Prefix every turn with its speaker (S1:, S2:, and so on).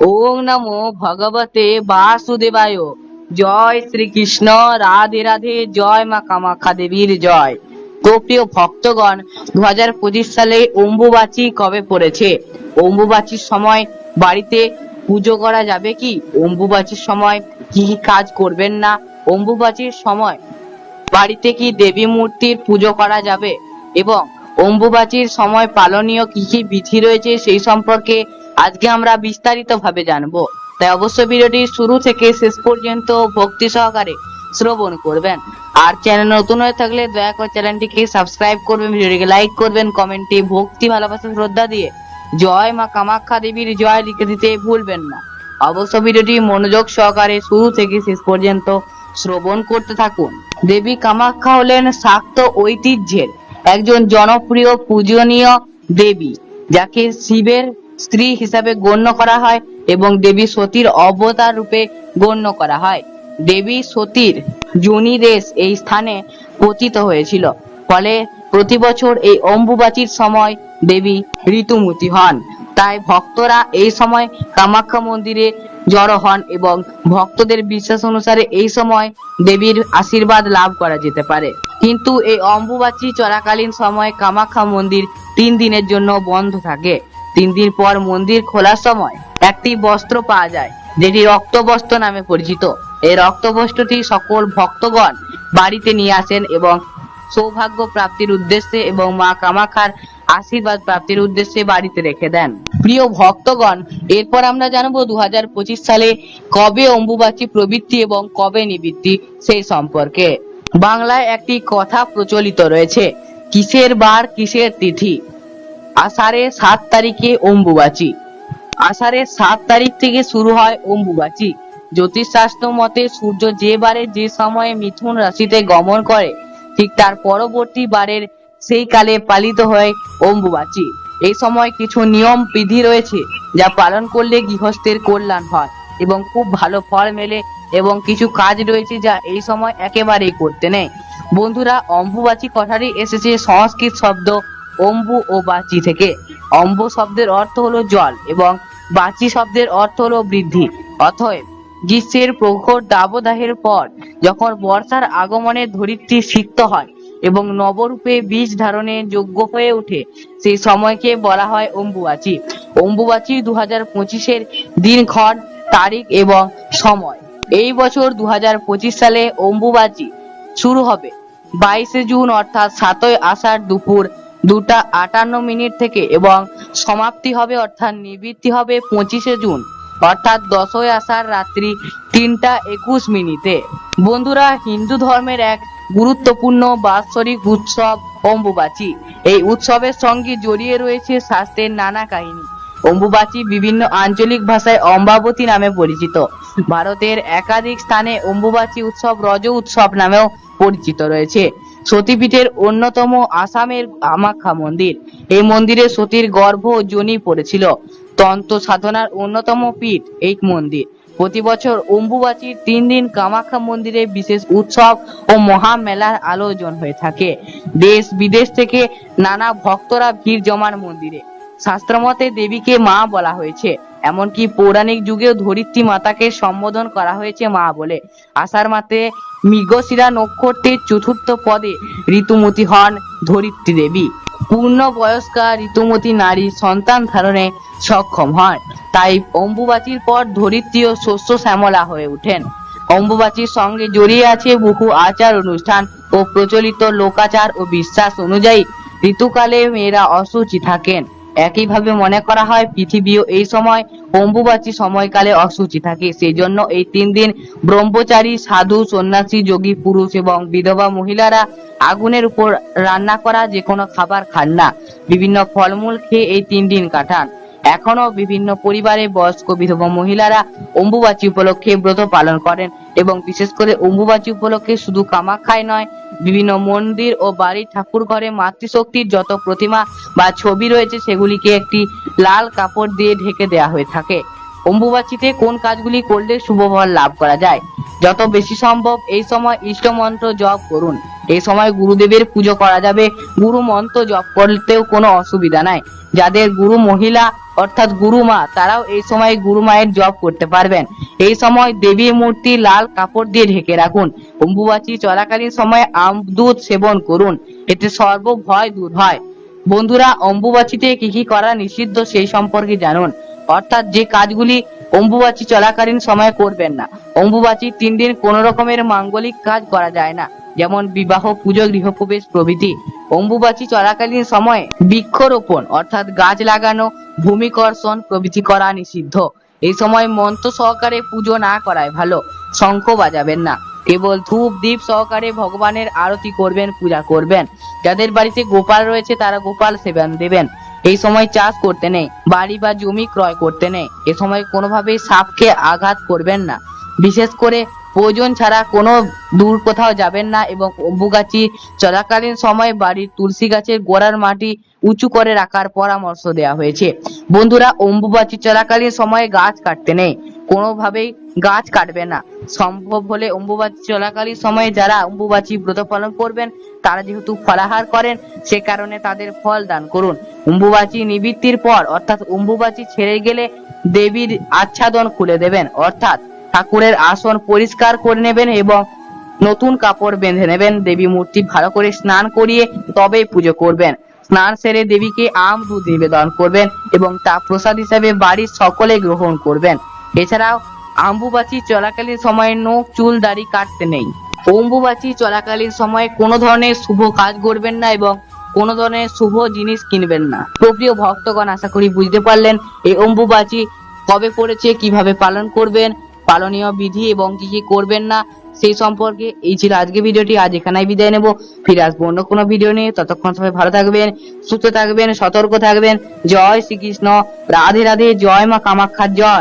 S1: ওং নমো ভগবতে বাসুদেবায়। জয় শ্রীকৃষ্ণ, রাধে রাধে, জয় মা কামাখ্যা দেবীর জয়। প্রিয় ভক্তগণ দু হাজার পঁচিশ সালে অম্বুবাচী কবে পড়েছে? অম্বুবাচীর সময় বাড়িতে পুজো করা যাবে কি? অম্বুবাচীর সময় কি কাজ করবেন না? অম্বুবাচীর সময় বাড়িতে কি দেবী মূর্তির পুজো করা যাবে? এবং অম্বুবাচীর সময় পালনীয় কি কি বিধি রয়েছে সেই সম্পর্কে আজকে আমরা বিস্তারিত ভাবে জানব। তাই অবশ্যই ভিডিওটি শুরু থেকে শেষ পর্যন্ত ভক্তি সহকারে শ্রবণ করবেন। আর চ্যানেল নতুন হয়ে থাকলে দয়া করে চ্যানেলটিকে সাবস্ক্রাইব করবেন, ভিডিওটিকে লাইক করবেন, কমেন্টে ভক্তি, ভালোবাসা, শ্রদ্ধা দিয়ে জয় মা কামাখ্যা দেবীর জয় লিখে দিতে ভুলবেন না। অবশ্য ভিডিওটি মনোযোগ সহকারে শুরু থেকে শেষ পর্যন্ত শ্রবণ করতে থাকুন। দেবী কামাখ্যা হলেন শাক্ত ঐতিহ্যের একজন জনপ্রিয়, পূজনীয় দেবী, যাকে শিবের স্ত্রী হিসাবে গণ্য করা হয় এবং দেবী সতীর অবতার রূপে গণ্য করা হয়। দেবী সতীর জুনি দেশ এই স্থানে পতিত হয়েছিল। ফলে প্রতি বছর এই অম্বুবাচীর সময় দেবী ঋতুমতী হন। তাই ভক্তরা এই সময় কামাখ্যা মন্দিরে জড়ো হন এবং ভক্তদের বিশ্বাস অনুসারে এই সময় দেবীর আশীর্বাদ লাভ করা যেতে পারে। কিন্তু এই অম্বুবাচী চলাকালীন সময় কামাখ্যা মন্দির তিন দিনের জন্য বন্ধ থাকে। তিন দিন পর মন্দির খোলার সময় একটি বস্ত্র পাওয়া যায়, যেটি রক্তবস্ত্র নামে পরিচিত। এই রক্তবস্ত্রটি সকল ভক্তগণ বাড়িতে নিয়ে আসেন এবং সৌভাগ্য প্রাপ্তির উদ্দেশ্যে এবং মা কামাখার আশীর্বাদ প্রাপ্তির উদ্দেশ্যে বাড়িতে রেখে দেন। প্রিয় ভক্তগণ, এরপর আমরা জানব দু হাজার পঁচিশ সালে কবে অম্বুবাচী প্রবৃত্তি এবং কবে নিবৃত্তি সেই সম্পর্কে। বাংলায় একটি কথা প্রচলিত রয়েছে, কিসের বার, কিসের তিথি? আষাঢ়ে সাত তারিখে অম্বুবাচী। আষাঢ়ের সাত তারিখ থেকে শুরু হয় অম্বুবাচী। জ্যোতিষশাস্ত্র মতে সূর্য যে বারে যে সময়ে মিথুন রাশিতে গমন করে, ঠিক তার পরবর্তী বারের সেই কালে পালিত হয় অম্বুবাচী। এই সময় কিছু নিয়ম, বিধি রয়েছে যা পালন করলে গৃহস্থের কল্যাণ হয় এবং খুব ভালো ফল মেলে এবং কিছু কাজ রয়েছে যা এই সময় একেবারেই করতে নেই বন্ধুরা, অম্বুবাচী কথাটি এসেছে সংস্কৃত শব্দ অম্বু ও বাচি থেকে। অম্ব শব্দের অর্থ হলো জল এবং বাচি শব্দের অর্থ হলো বৃদ্ধি। অতএব গ্রীষ্মের প্রখর দাবদাহের পর যখন বর্ষার আগমনে ধরিত্রী সিক্ত হয় এবং নবরূপে বীজ ধারণে যোগ্য হয়ে ওঠে, সেই সময়কে বলা হয় অম্বুবাচী। অম্বুবাচী দু হাজার পঁচিশের দিনক্ষণ তারিখ এবং সময়। এই বছর দু হাজার পঁচিশ সালে অম্বুবাচী শুরু হবে। বাইশে জুন অর্থাৎ সাতই আষাঢ় দুপুর দুটা আটান্ন মিনিট থেকে এবং সমাপ্তি হবে অর্থাৎ নিবৃত্তি হবে পঁচিশে জুন, অর্থাৎ দশই আষাঢ় রাত্রি তিনটা একুশ মিনিটে। বন্ধুরা, হিন্দু ধর্মের এক গুরুত্বপূর্ণ বাৎসরিক উৎসব অম্বুবাচী। এই উৎসবের সঙ্গে জড়িয়ে রয়েছে শাস্ত্রের নানা কাহিনী। অম্বুবাচী বিভিন্ন আঞ্চলিক ভাষায় অম্বাবতী নামে পরিচিত। ভারতের একাধিক স্থানে অম্বুবাচী উৎসব রজ উৎসব নামেও পরিচিত রয়েছে। সতীপীঠের অন্যতম আসামের কামাখ্যা মন্দির। এই মন্দিরে সতীর গর্ভ ও যোনি পড়েছিল। তন্ত্র সাধনার অন্যতম পীঠ এই মন্দির। প্রতি বছর অম্বুবাচীর তিন দিন কামাখ্যা মন্দিরে বিশেষ উৎসব ও মহা মেলার হয়ে থাকে। দেশ বিদেশ থেকে নানা ভক্তরা ভিড় জমান মন্দিরে। শাস্ত্রমতে দেবীকে মা বলা হয়েছে। এমনকি পৌরাণিক যুগেও ধরিত্রী মাতাকে সম্বোধন করা হয়েছে মা বলে। আষাঢ় মাসে মৃগশিরা নক্ষত্রের চতুর্থ পদে ঋতুমতী হন ধরিত্রী দেবী। পূর্ণ বয়স্কা ঋতুমতী নারী সন্তান ধারণে সক্ষম হন। তাই অম্বুবাচীর পর ধরিত্রী ও শস্য শ্যামলা হয়ে ওঠেন। অম্বুবাচীর সঙ্গে জড়িয়ে আছে বহু আচার অনুষ্ঠান ও প্রচলিত লোকাচার ও বিশ্বাস অনুযায়ী ঋতুকালে মেয়েরা অসুচি থাকেন। একইভাবে মনে করা হয় পৃথিবীও এই সময় অম্বুবাচী সময়কালে অসুচি থাকে। সেই জন্য এই তিন দিন ব্রহ্মচারী, সাধু, সন্ন্যাসী, যোগী, পুরুষ এবং বিধবা মহিলারা আগুনের উপর রান্না করা যে কোনো খাবার খান না। বিভিন্ন ফলমূল খেয়ে এই তিন দিন কাটান। এখনও বিভিন্ন পরিবারে বয়স্ক বিধবা মহিলারা অম্বুবাচী উপলক্ষে ব্রত পালন করেন এবং বিশেষ করে অম্বুবাচী উপলক্ষে শুধু কামাখ্যায় নয়, বিভিন্ন মন্দির ও বাড়ির ঠাকুর ঘরে মাতৃশক্তির যত প্রতিমা বা ছবি রয়েছে সেগুলিকে একটি লাল কাপড় দিয়ে ঢেকে দেওয়া হয়ে থাকে। অম্বুবাচীতে কোন কাজগুলি করলে শুভ ফল লাভ করা যায়? যত বেশি সম্ভব এই সময় ইষ্টমন্ত্র জপ করুন। এই সময় গুরুদেবের পুজো করা যাবে। গুরু মন্ত্র জপ করতেও কোনো অসুবিধা নাই। যাদের গুরু মহিলা, অর্থাৎ গুরুমা তারাও এই সময় গুরু মায়ের জপ করতে পারবেন। এই সময় দেবীর মূর্তি লাল কাপড় দিয়ে ঢেকে রাখুন। অম্বুবাচী চলাকালীন সময় আম, দুধ সেবন করুন। এতে সর্ব ভয় দূর হয়। বন্ধুরা, অম্বুবাচীতে কি কি করা নিষিদ্ধ সেই সম্পর্কে জানুন। অর্থাৎ যে কাজগুলি অম্বুবাচী চলাকালীন সময় করবেন না। অম্বুবাচী তিন দিন কোন রকমের মাঙ্গলিক কাজ করা যায় না। যেমন বিবাহ, পুজো, গৃহপ্রবেশ প্রভৃতি। অম্বুবাচী চলাকালীন সময়ে বৃক্ষরোপণ, অর্থাৎ গাছ লাগানো, ভূমিকর্ষণ প্রভৃতি করা নিষিদ্ধ। এই সময় মন্ত্র সহকারে পুজো না করায় ভালো। শঙ্খ বাজাবেন না। কেবল ধূপ, দীপ সহকারে ভগবানের আরতি করবেন, পূজা করবেন। যাদের বাড়িতে গোপাল রয়েছে, তারা গোপাল সেবন দেবেন। এই সময় চাষ করতে নেই, বাড়ি বা জমি ক্রয় করতে নেই। এ সময় কোনোভাবেই সাপকে আঘাত করবেন না। বিশেষ করে প্রয়োজন ছাড়া কোনো দূর কোথাও যাবেন না এবং অম্বুগাছি চলাকালীন সময় বাড়ির তুলসী গাছের গোড়ার মাটি উঁচু করে রাখার পরামর্শ দেওয়া হয়েছে। বন্ধুরা, অম্বুবাচী চলাকালীন সময়ে গাছ কাটতে নেই। কোনোভাবেই গাছ কাটবে না। সম্ভব হলে অম্বুবাচী চলাকালীন সময়ে যারা অম্বুবাচী ব্রত পালন করবেন, তারা যেহেতু ফলাহার করেন, সে কারণে তাদের ফল দান করুন। অম্বুবাচী নিবৃত্তির পর, অর্থাৎ অম্বুবাচী ছেড়ে গেলে দেবীর আচ্ছাদন খুলে দেবেন। অর্থাৎ ঠাকুরের আসন পরিষ্কার করে নেবেন এবং নতুন কাপড় বেঁধে নেবেন। দেবী মূর্তি ভালো করে স্নান করিয়ে তবেই পুজো করবেন। স্নান সেরে দেবীকে আম, দুধ নিবেদন করবেন এবং তা প্রসাদ হিসাবে বাড়ির সকলে গ্রহণ করবেন। এছাড়াও আম্বুবাচী চলাকালীন সময়ে নখ, চুল, দাড়ি কাটতে নেই। অম্বুবাচী চলাকালীন সময়ে কোনো ধরনের শুভ কাজ করবেন না এবং কোনো ধরনের শুভ জিনিস কিনবেন না। প্রিয় ভক্তগণ, আশা করি বুঝতে পারলেন, এই অম্বুবাচী কবে পড়েছে, কীভাবে পালন করবেন পালনীয় বিধি এবং কি কি করবেন না, সেই সম্পর্কে এই ছিল আজকে ভিডিওটি। আজ এখানেই বিদায় নেব। ফিরে আসব অন্য কোনো ভিডিও নিয়ে। ততক্ষণ সবাই ভালো থাকবেন, সুস্থ থাকবেন, সতর্ক থাকবেন। জয় শ্রীকৃষ্ণ। রাধে রাধে। জয় মা কামাখ্যার জয়।